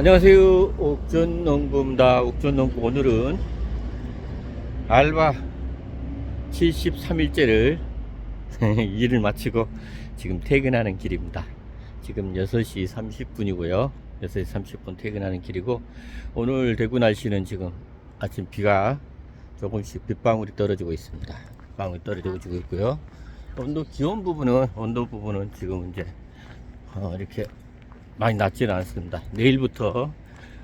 안녕하세요. 옥전농부입니다. 옥전농부 오늘은 알바 73일째를 일을 마치고 지금 퇴근하는 길입니다. 지금 6시 30분이고요. 6시 30분 퇴근하는 길이고 오늘 대구 날씨는 지금 아침 비가 조금씩 빗방울이 떨어지고 있습니다. 방울이 떨어지고 있고요. 온도 기온 부분은 온도 부분은 지금 이제 어, 이렇게 많이 낮지는 않습니다. 내일부터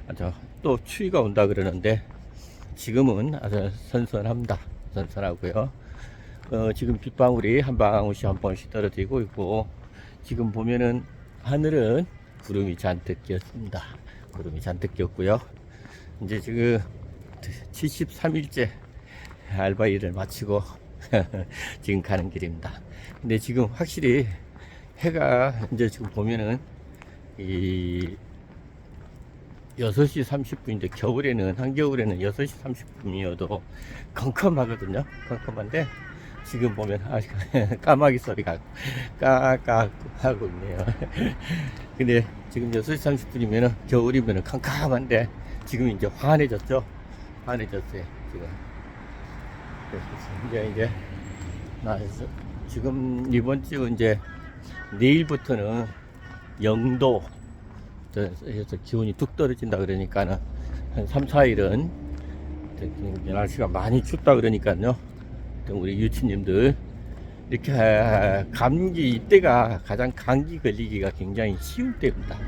아주 또 추위가 온다 그러는데 지금은 아주 선선합니다. 선선하고요. 어, 지금 빗방울이 한 방울씩 한 방울씩 떨어지고 있고 지금 보면은 하늘은 구름이 잔뜩 꼈습니다. 구름이 잔뜩 꼈고요. 이제 지금 73일째 알바 일을 마치고 지금 가는 길입니다. 근데 지금 확실히 해가 이제 지금 보면은 이 6시 30분인데 겨울에는 한겨울에는 6시 30분이어도 컴컴하거든요. 컴컴한데 지금 보면 아직 까마귀 소리가 까까 하고 있네요. 근데 지금 6시 30분이면은 겨울이면은 캄캄한데 지금 이제 환해졌죠. 환해졌어요. 지금. 그래서 이제 이제 나 지금 이번 주 이제 내일부터는 영도 그래서 기온이 뚝 떨어진다 그러니까는 한 3, 4일은 날씨가 많이 춥다 그러니까요. 우리 유치님들 이렇게 감기 이때가 가장 감기 걸리기가 굉장히 쉬운 때입니다.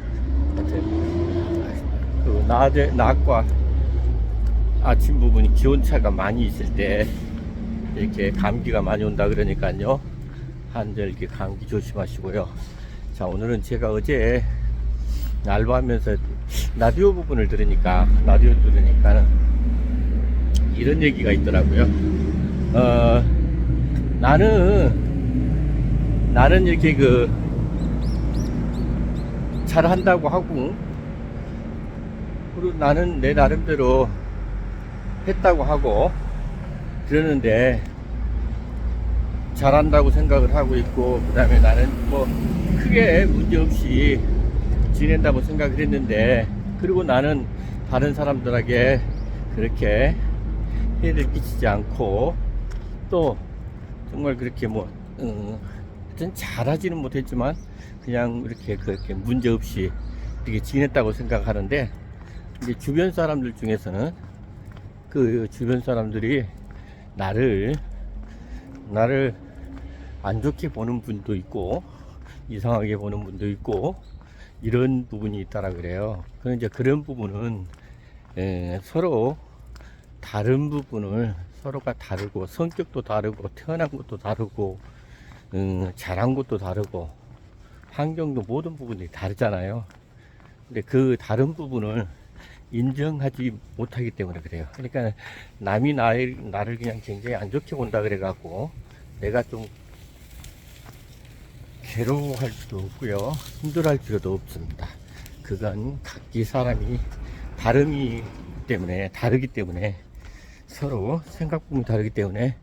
그 낮에 낮과 아침 부분이 기온 차가 많이 있을 때 이렇게 감기가 많이 온다 그러니까요. 한절 이렇게 감기 조심하시고요. 자 오늘은 제가 어제 알바하면서 라디오 부분을 들으니까 라디오 들으니까는 이런 얘기가 있더라고요. 어 나는 나는 이렇게 그 잘한다고 하고 그리고 나는 내 나름대로 했다고 하고 그러는데 잘한다고 생각을 하고 있고 그 다음에 나는 뭐 크게 문제없이 지낸다고 생각을 했는데 그리고 나는 다른 사람들에게 그렇게 해를 끼치지 않고 또 정말 그렇게 뭐 음, 하여튼 잘하지는 못했지만 그냥 이렇게 그렇게 문제없이 이렇게 지냈다고 생각하는데 이제 주변 사람들 중에서는 그 주변 사람들이 나를 나를 안 좋게 보는 분도 있고 이상하게 보는 분도 있고 이런 부분이 있다라 그래요. 그 이제 그런 부분은 에, 서로 다른 부분을 서로가 다르고 성격도 다르고 태어난 것도 다르고 음, 잘한 것도 다르고 환경도 모든 부분이 다르잖아요. 근데 그 다른 부분을 인정하지 못하기 때문에 그래요. 그러니까 남이 나를, 나를 그냥 굉장히 안 좋게 본다 그래갖고 내가 좀 괴로워할 수도 없고요. 힘들어할 필요도 없습니다. 그건 각기 사람이 다름이 때문에 다르기 때문에 서로 생각 부분이 다르기 때문에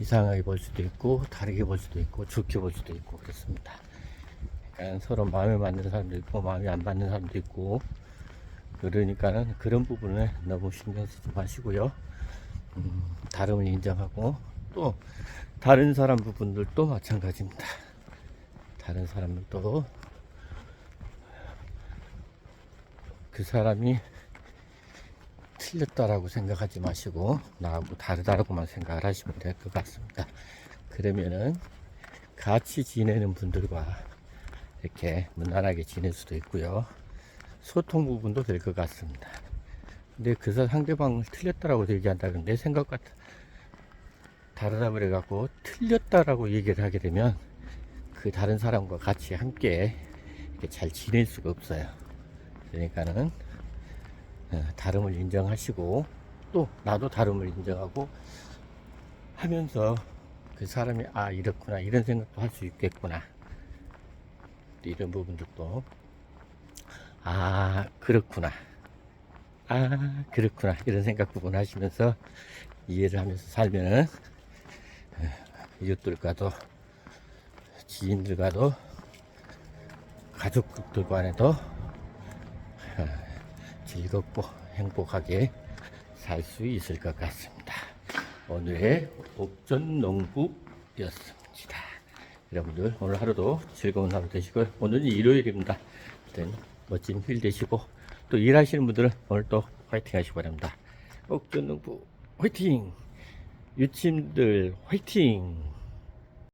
이상하게 볼 수도 있고 다르게 볼 수도 있고 좋게 볼 수도 있고 그렇습니다. 그러니까 서로 마음에 맞는 사람도 있고 마음에 안 맞는 사람도 있고 그러니까는 그런 부분에 너무 신경 쓰지 마시고요. 음, 다름을 인정하고 또 다른 사람 부분들도 마찬가지입니다. 다른 사람들도 그 사람이 틀렸다라고 생각하지 마시고 나하고 다르다라고만 생각을 하시면 될 것 같습니다. 그러면은 같이 지내는 분들과 이렇게 무난하게 지낼 수도 있고요. 소통 부분도 될 것 같습니다. 근데 그 상대방을 틀렸다라고 얘기한다면 내 생각과 다르다 그래갖고 틀렸다라고 얘기를 하게 되면 그 다른 사람과 같이 함께 이렇게 잘 지낼 수가 없어요. 그러니까는 어, 다름을 인정하시고 또 나도 다름을 인정하고 하면서 그 사람이 아 이렇구나 이런 생각도 할 수 있겠구나. 이런 부분들도 아 그렇구나. 아 그렇구나. 이런 생각 부분 하시면서 이해를 하면서 살면은 어, 이웃들과도 지인들과도 가족들 간에도 어, 즐겁고 행복하게 살 수 있을 것 같습니다. 오늘의 옥전 농부였습니다. 여러분들 오늘 하루도 즐거운 하루 되시고요. 오늘은 일요일입니다. 멋진 휴일 되시고 또 일하시는 분들은 오늘 또 화이팅 하시기 바랍니다. 옥전 농부 화이팅! 유침들 화이팅!